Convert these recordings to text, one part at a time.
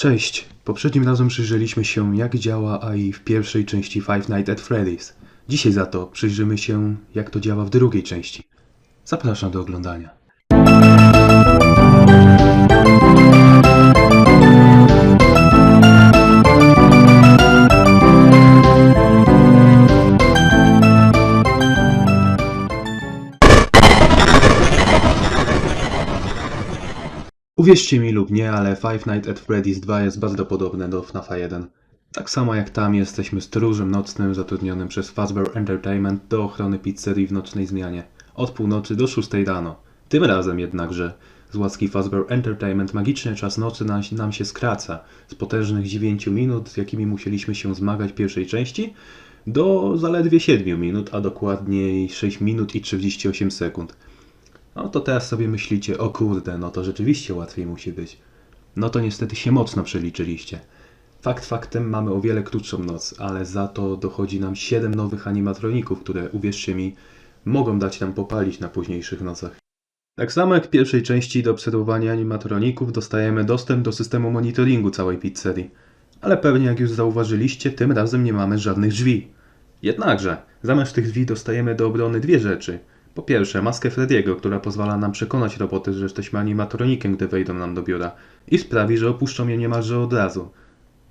Cześć! Poprzednim razem przyjrzeliśmy się, jak działa AI w pierwszej części Five Nights at Freddy's. Dzisiaj za to przyjrzymy się, jak to działa w drugiej części. Zapraszam do oglądania. Uwierzcie mi lub nie, ale Five Nights at Freddy's 2 jest bardzo podobne do FNAF 1. Tak samo jak tam jesteśmy stróżem nocnym zatrudnionym przez Fazbear Entertainment do ochrony pizzerii w nocnej zmianie. Od północy do 6 rano. Tym razem jednakże z łaski Fazbear Entertainment magiczny czas nocy nam, nam się skraca z potężnych 9 minut, z jakimi musieliśmy się zmagać w pierwszej części, do zaledwie 7 minut, a dokładniej 6 minut i 38 sekund. No to teraz sobie myślicie, o kurde, no to rzeczywiście łatwiej musi być. No to niestety się mocno przeliczyliście. Fakt faktem mamy o wiele krótszą noc, ale za to dochodzi nam 7 nowych animatroników, które uwierzcie mi, mogą dać nam popalić na późniejszych nocach. Tak samo jak w pierwszej części do obserwowania animatroników dostajemy dostęp do systemu monitoringu całej pizzerii. Ale pewnie jak już zauważyliście, tym razem nie mamy żadnych drzwi. Jednakże, zamiast tych drzwi dostajemy do obrony dwie rzeczy. Po pierwsze, maskę Frediego, która pozwala nam przekonać roboty, że jesteśmy animatronikiem, gdy wejdą nam do biura i sprawi, że opuszczą je niemalże od razu.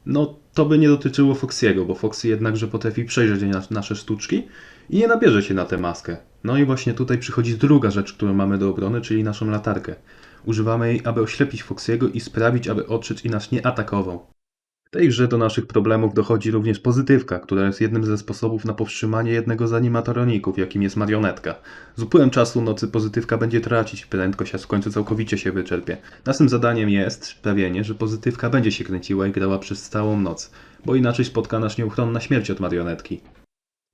No, to by nie dotyczyło Foxiego, bo Foxy jednakże potrafi przejrzeć nas- nasze sztuczki i nie nabierze się na tę maskę. No i właśnie tutaj przychodzi druga rzecz, którą mamy do obrony, czyli naszą latarkę. Używamy jej, aby oślepić Foxiego i sprawić, aby odszedł i nas nie atakował. W tej grze do naszych problemów dochodzi również pozytywka, która jest jednym ze sposobów na powstrzymanie jednego z animatroników, jakim jest marionetka. Z upływem czasu nocy pozytywka będzie tracić prędkość, a w końcu całkowicie się wyczerpie. Naszym zadaniem jest sprawienie, że pozytywka będzie się kręciła i grała przez całą noc, bo inaczej spotka nas nieuchronna śmierć od marionetki.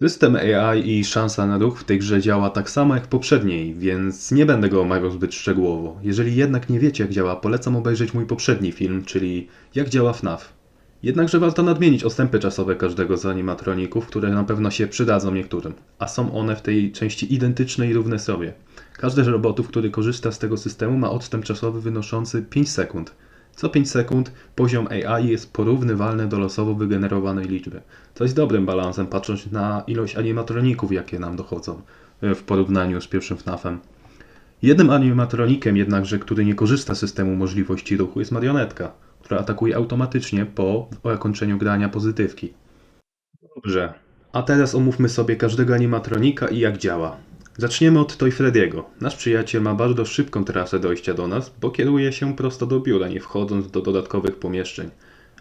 System AI i szansa na ruch w tej grze działa tak samo jak poprzedniej, więc nie będę go omawiał zbyt szczegółowo. Jeżeli jednak nie wiecie jak działa, polecam obejrzeć mój poprzedni film, czyli Jak działa FNAF. Jednakże warto nadmienić odstępy czasowe każdego z animatroników, które na pewno się przydadzą niektórym, a są one w tej części identyczne i równe sobie. Każdy z robotów, który korzysta z tego systemu ma odstęp czasowy wynoszący 5 sekund. Co 5 sekund poziom AI jest porównywalny do losowo wygenerowanej liczby. To jest dobrym balansem patrząc na ilość animatroników, jakie nam dochodzą e, w porównaniu z pierwszym FNAFem. Jednym animatronikiem jednakże, który nie korzysta z systemu możliwości ruchu jest marionetka, która atakuje automatycznie po zakończeniu grania pozytywki. Dobrze, a teraz omówmy sobie każdego animatronika i jak działa. Zaczniemy od Toy Frediego. Nasz przyjaciel ma bardzo szybką trasę dojścia do nas, bo kieruje się prosto do biura, nie wchodząc do dodatkowych pomieszczeń.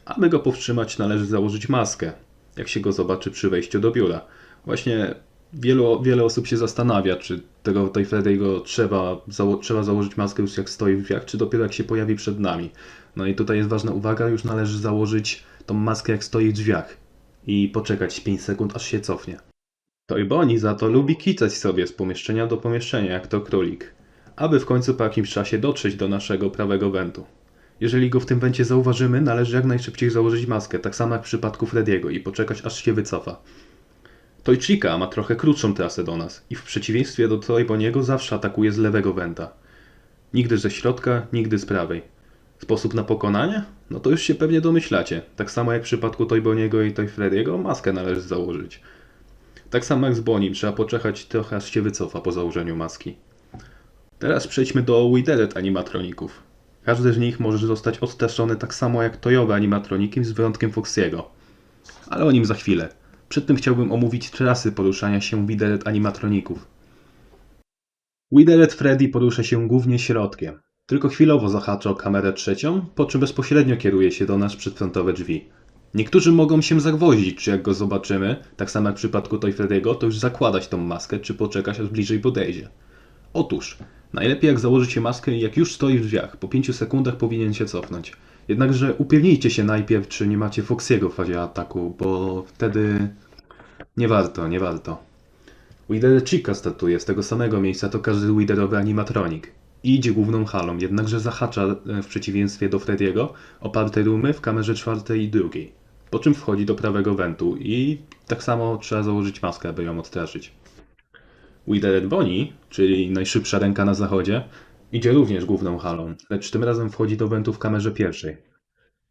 Aby go powstrzymać, należy założyć maskę, jak się go zobaczy przy wejściu do biura. Właśnie wielu, wiele osób się zastanawia, czy tego Toy Frediego trzeba, zało- trzeba założyć maskę już jak stoi w drzwiach, czy dopiero jak się pojawi przed nami. No i tutaj jest ważna uwaga, już należy założyć tą maskę jak stoi w drzwiach i poczekać 5 sekund, aż się cofnie. Toy Bonnie za to lubi kicać sobie z pomieszczenia do pomieszczenia, jak to królik, aby w końcu po jakimś czasie dotrzeć do naszego prawego wentu. Jeżeli go w tym wencie zauważymy, należy jak najszybciej założyć maskę, tak samo jak w przypadku Frediego i poczekać aż się wycofa. Toy Chica ma trochę krótszą trasę do nas i w przeciwieństwie do Toy Boniego zawsze atakuje z lewego wenta. Nigdy ze środka, nigdy z prawej. Sposób na pokonanie? No to już się pewnie domyślacie. Tak samo jak w przypadku Toy Boniego i Toy Frediego, maskę należy założyć. Tak samo jak z Bonim, trzeba poczekać trochę aż się wycofa po założeniu maski. Teraz przejdźmy do Withered animatroników. Każdy z nich może zostać odstraszony tak samo jak tojowe animatroniki z wyjątkiem Foxiego. Ale o nim za chwilę. Przed tym chciałbym omówić trasy poruszania się Withered animatroników. Withered Freddy porusza się głównie środkiem. Tylko chwilowo zahacza o kamerę trzecią, po czym bezpośrednio kieruje się do nas przedfrontowe drzwi. Niektórzy mogą się zagwoździć, czy jak go zobaczymy, tak samo jak w przypadku Toy Freddy'ego, to już zakładać tą maskę, czy poczekać aż bliżej podejdzie. Otóż, najlepiej jak założycie maskę i jak już stoi w drzwiach, po 5 sekundach powinien się cofnąć. Jednakże upewnijcie się najpierw, czy nie macie Foxiego w fazie ataku, bo wtedy nie warto, nie warto. Wider Chica startuje z tego samego miejsca, to każdy Widerowy animatronik. Idzie główną halą, jednakże zahacza e, w przeciwieństwie do Frediego oparte rumy w kamerze czwartej i drugiej. Po czym wchodzi do prawego wentu i tak samo trzeba założyć maskę, aby ją odstraszyć. Withered Bonnie, czyli najszybsza ręka na zachodzie, idzie również główną halą, lecz tym razem wchodzi do wentu w kamerze pierwszej.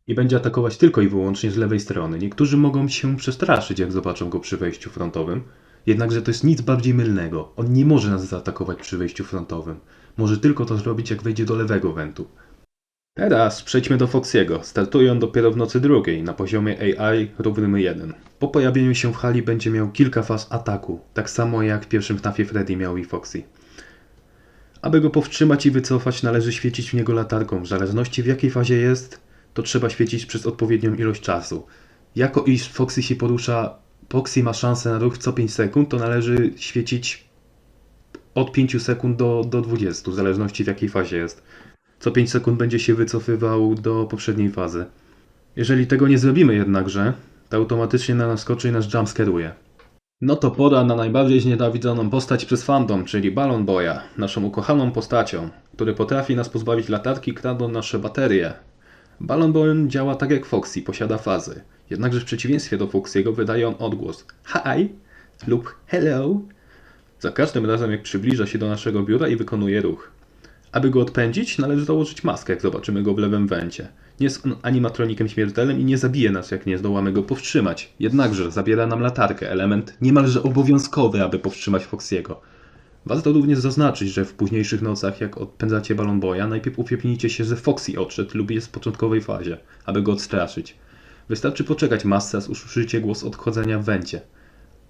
i będzie atakować tylko i wyłącznie z lewej strony. Niektórzy mogą się przestraszyć, jak zobaczą go przy wejściu frontowym. Jednakże to jest nic bardziej mylnego. On nie może nas zaatakować przy wejściu frontowym. Może tylko to zrobić, jak wejdzie do lewego wentu. Teraz przejdźmy do Foxiego. Startuje on dopiero w nocy drugiej, na poziomie AI równym 1. Po pojawieniu się w hali będzie miał kilka faz ataku, tak samo jak w pierwszym FNAFie Freddy miał i Foxy. Aby go powstrzymać i wycofać, należy świecić w niego latarką. W zależności w jakiej fazie jest, to trzeba świecić przez odpowiednią ilość czasu. Jako iż Foxy się porusza, Foxy ma szansę na ruch co 5 sekund, to należy świecić od 5 sekund do, do 20, w zależności w jakiej fazie jest. Co 5 sekund będzie się wycofywał do poprzedniej fazy. Jeżeli tego nie zrobimy jednakże, to automatycznie na nas skoczy i nas jumpscaruje. No to pora na najbardziej znienawidzoną postać przez fandom, czyli Balon Boya, naszą ukochaną postacią, który potrafi nas pozbawić latarki, kradąc nasze baterie. Balon Boy działa tak jak Foxy, posiada fazy. Jednakże w przeciwieństwie do Foxy'ego wydaje on odgłos Hi lub Hello za każdym razem jak przybliża się do naszego biura i wykonuje ruch. Aby go odpędzić, należy założyć maskę, jak zobaczymy go w lewym węcie. Nie jest on animatronikiem śmiertelnym i nie zabije nas, jak nie zdołamy go powstrzymać. Jednakże zabiera nam latarkę, element niemalże obowiązkowy, aby powstrzymać Foxiego. Warto również zaznaczyć, że w późniejszych nocach, jak odpędzacie Balon Boya, najpierw upewnijcie się, że Foxy odszedł lub jest w początkowej fazie, aby go odstraszyć. Wystarczy poczekać masę, aż usłyszycie głos odchodzenia w węcie.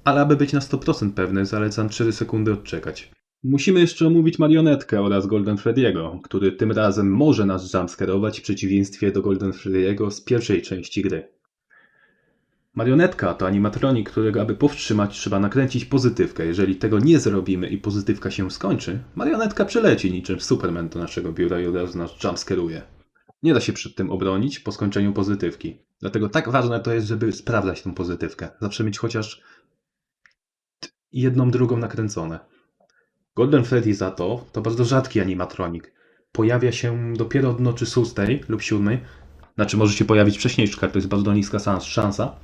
Ale aby być na 100% pewny, zalecam 4 sekundy odczekać. Musimy jeszcze omówić marionetkę oraz Golden Freddy'ego, który tym razem może nas jumpscarować w przeciwieństwie do Golden Freddy'ego z pierwszej części gry. Marionetka to animatronik, którego aby powstrzymać trzeba nakręcić pozytywkę. Jeżeli tego nie zrobimy i pozytywka się skończy, marionetka przeleci niczym Superman do naszego biura i od razu nas jumpscaruje. Nie da się przed tym obronić po skończeniu pozytywki. Dlatego tak ważne to jest, żeby sprawdzać tą pozytywkę. Zawsze mieć chociaż t- jedną, drugą nakręcone. Golden Freddy za to to bardzo rzadki animatronik. Pojawia się dopiero od nocy 6 lub 7. Znaczy może się pojawić wcześniej, to jest bardzo niska szans- szansa.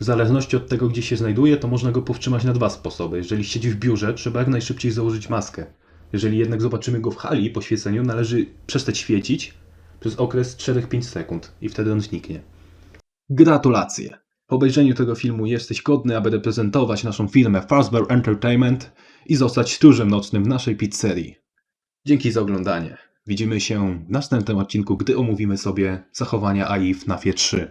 W zależności od tego, gdzie się znajduje, to można go powstrzymać na dwa sposoby. Jeżeli siedzi w biurze, trzeba jak najszybciej założyć maskę. Jeżeli jednak zobaczymy go w hali po świeceniu, należy przestać świecić przez okres 4-5 sekund i wtedy on zniknie. Gratulacje! Po obejrzeniu tego filmu jesteś godny, aby reprezentować naszą firmę Fazbear Entertainment i zostać stróżem nocnym w naszej pizzerii. Dzięki za oglądanie. Widzimy się w następnym odcinku, gdy omówimy sobie zachowania AI w FNAFie 3.